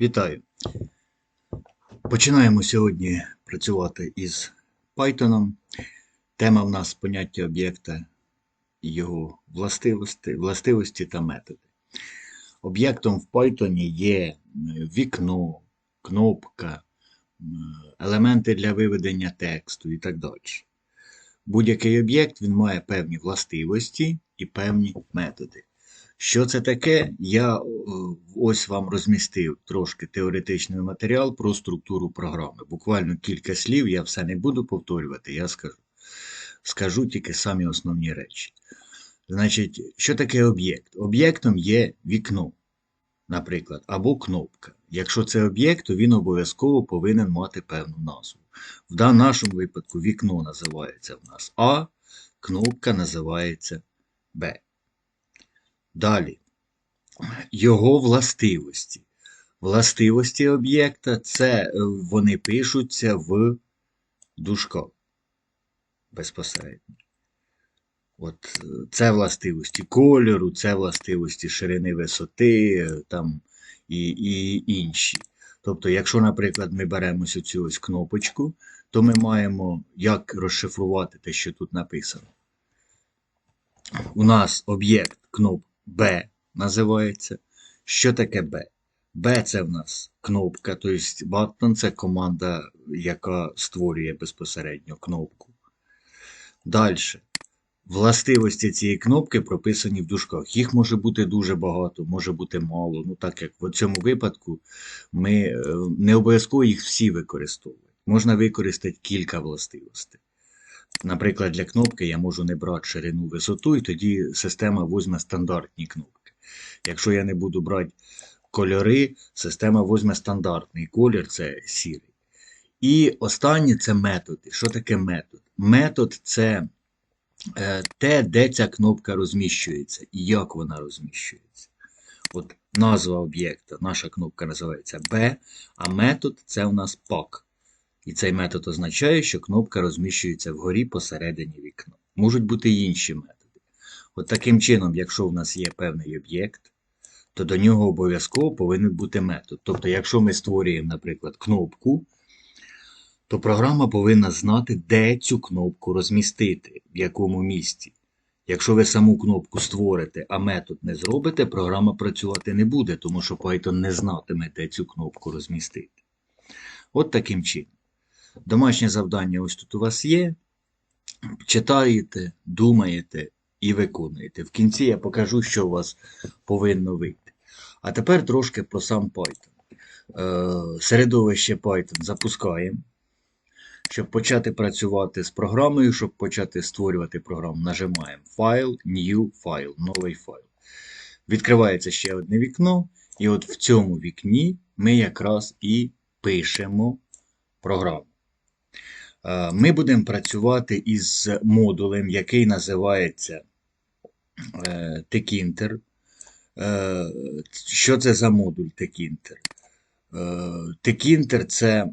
Вітаю! Починаємо сьогодні працювати із Python. Тема в нас поняття об'єкта його властивості, властивості та методи. Об'єктом в Python є е, вікно, кнопка, е, елементи для виведення тексту і так далі. Будь-який об'єкт він має певні властивості і певні методи. Що це таке? Я е, ось вам розмістив трошки теоретичний матеріал про структуру програми. Буквально кілька слів, я все не буду повторювати, я скажу. Скажу тільки самі основні речі. Значить, що таке об'єкт? Об'єктом є вікно, наприклад, або кнопка. Якщо це об'єкт, то він обов'язково повинен мати певну назву. В нашому випадку вікно називається в нас А, кнопка називається Б. Далі. Його властивості. Властивості об'єкта це е, вони пишуться в дужках безпосередньо. От е, Це властивості кольору, це властивості ширини висоти е, там, і і інші. Тобто, якщо, наприклад, ми беремо цю ось кнопочку, то ми маємо як розшифрувати те, що тут написано. У нас об'єкт кноп B називається. Що таке B? B це в нас кнопка, тобто button це команда, яка створює безпосередньо кнопку. Далі. Властивості цієї кнопки прописані в дужках. Їх може бути дуже багато, може бути мало. Ну, так як в цьому випадку ми е, не обов'язково їх всі використовуємо. Можна використати кілька властивостей. Наприклад, для кнопки я можу не брати ширину висоту, і тоді система візьме стандартні кнопки. Якщо я не буду брати кольори, система візьме стандартний колір це сірий. І останнє це методи. Що таке метод? Метод це е, те, де ця кнопка розміщується і як вона розміщується. От Назва об'єкта, наша кнопка називається B, а метод це у нас PAC. І цей метод означає, що кнопка розміщується вгорі посередині вікна. Можуть бути інші методи. От таким чином, якщо в нас є певний об'єкт, то до нього обов'язково повинен бути метод. Тобто, якщо ми створюємо, наприклад, кнопку, то програма повинна знати, де цю кнопку розмістити, в якому місці. Якщо ви саму кнопку створите, а метод не зробите, програма працювати не буде, тому що Python не знатиме, де цю кнопку розмістити. От таким чином. Домашнє завдання ось тут у вас є. Читаєте, думаєте і виконуєте. В кінці я покажу, що у вас повинно вийти. А тепер трошки про сам Python. Е, середовище Python запускаємо. Щоб почати працювати з програмою, щоб почати створювати програму, нажимаємо File, New File, новий файл. Відкривається ще одне вікно, і от в цьому вікні ми якраз і пишемо програму. Е, ми будемо працювати із модулем, який називається е, Tekinter. Е, що це за модуль Tekinter? Tekinter – це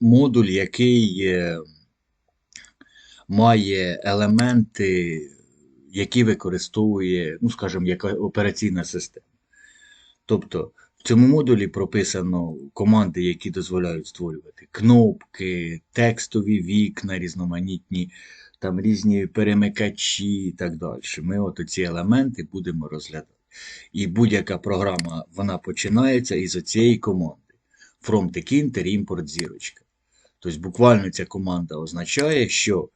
модуль, який має елементи, які використовує, ну, скажімо, як операційна система. Тобто в цьому модулі прописано команди, які дозволяють створювати кнопки, текстові вікна, різноманітні, там різні перемикачі і так далі. Ми от ці елементи будемо розглядати. І будь-яка програма вона починається із цієї команди. From Tekinter import зірочка. Тобто, буквально ця команда означає, що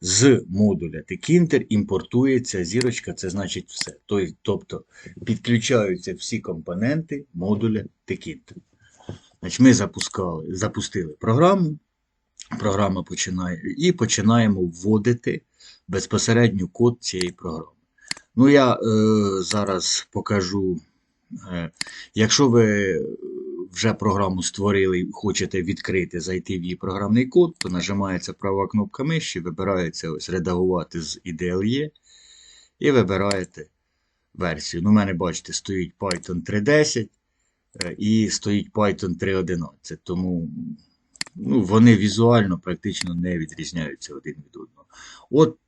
з модуля Tekinter імпортується зірочка, це значить все. Тобто підключаються всі компоненти модуля. Значить, Ми запускали, запустили програму. Програма починає і починаємо вводити безпосередньо код цієї програми. Ну, я е, зараз покажу, е, якщо ви вже програму створили і хочете відкрити, зайти в її програмний код, то нажимається права кнопка миші, вибирається ось редагувати з IDLE і вибираєте версію. Ну, У мене, бачите, стоїть Python 3.10 е, і стоїть Python 3.11. Тому ну, вони візуально практично не відрізняються один від одного. От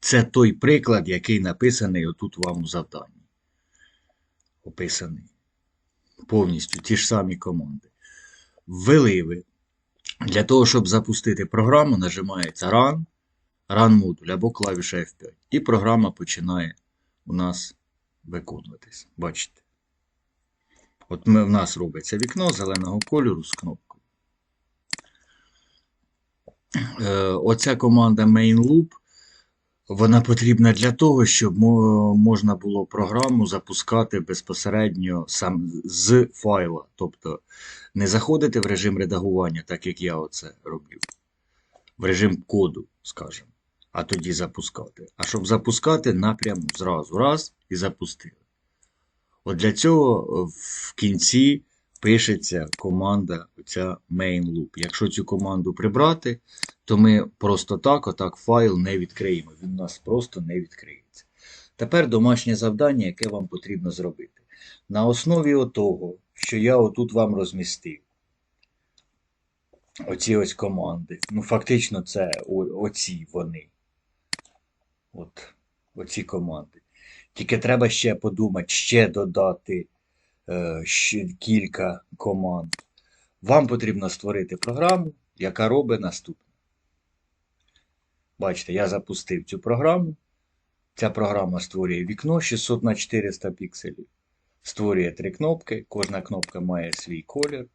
це той приклад, який написаний отут вам у завданні. Описаний. повністю ті ж самі команди. Ввели ви. Для того, щоб запустити програму, нажимається Run, Run модуль або клавіша F5. І програма починає у нас виконуватись. Бачите? От ми, в нас робиться вікно зеленого кольору з кнопкою. Е, оця команда main loop, вона потрібна для того, щоб можна було програму запускати безпосередньо сам з файла. Тобто не заходити в режим редагування, так як я оце роблю. В режим коду, скажімо, а тоді запускати. А щоб запускати напряму зразу раз і запустили. От для цього е, в кінці пишеться команда оця main loop. Якщо цю команду прибрати, то ми просто так, отак файл не відкриємо. Він у нас просто не відкриється. Тепер домашнє завдання, яке вам потрібно зробити. На основі того, що я отут вам розмістив. Оці ось команди. Ну, фактично, це оці вони. От, оці команди. Тільки треба ще подумати, ще додати ще кілька команд. Вам потрібно створити програму, яка робить наступне. Бачите, я запустив цю програму. Ця програма створює вікно 600 на 400 пікселів. Створює три кнопки. Кожна кнопка має свій колір.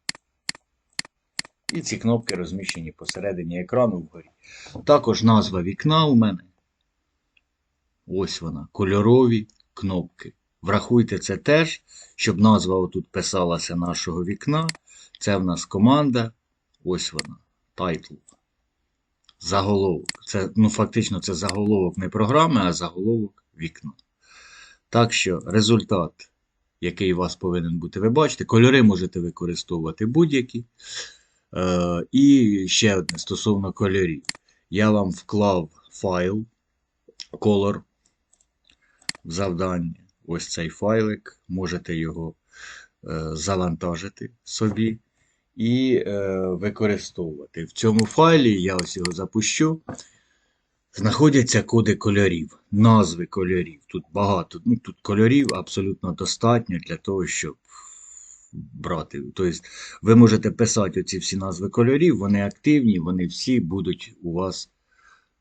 І ці кнопки розміщені посередині екрану вгорі. Також назва вікна у мене. Ось вона. Кольорові кнопки. Врахуйте це теж, щоб назва отут писалася нашого вікна. Це в нас команда. Ось вона. Title. Заголовок. Це, ну, фактично, це заголовок не програми, а заголовок вікна. Так що результат, який у вас повинен бути, ви бачите, кольори можете використовувати будь-які. Е, і ще одне стосовно кольорів. Я вам вклав файл color в завдання. Ось цей файлик. Можете його е, завантажити собі і е, використовувати. В цьому файлі я ось його запущу. Знаходяться коди кольорів, назви кольорів. Тут багато. Ну, тут кольорів абсолютно достатньо для того, щоб брати. Тобто, ви можете писати оці всі назви кольорів, вони активні, вони всі будуть у вас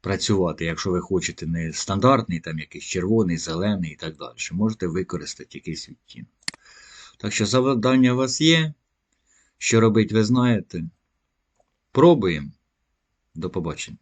працювати. Якщо ви хочете не стандартний, там якийсь червоний, зелений і так далі. Можете використати якийсь відтінок. Так що завдання у вас є. Що робити, ви знаєте. Пробуємо. До побачення.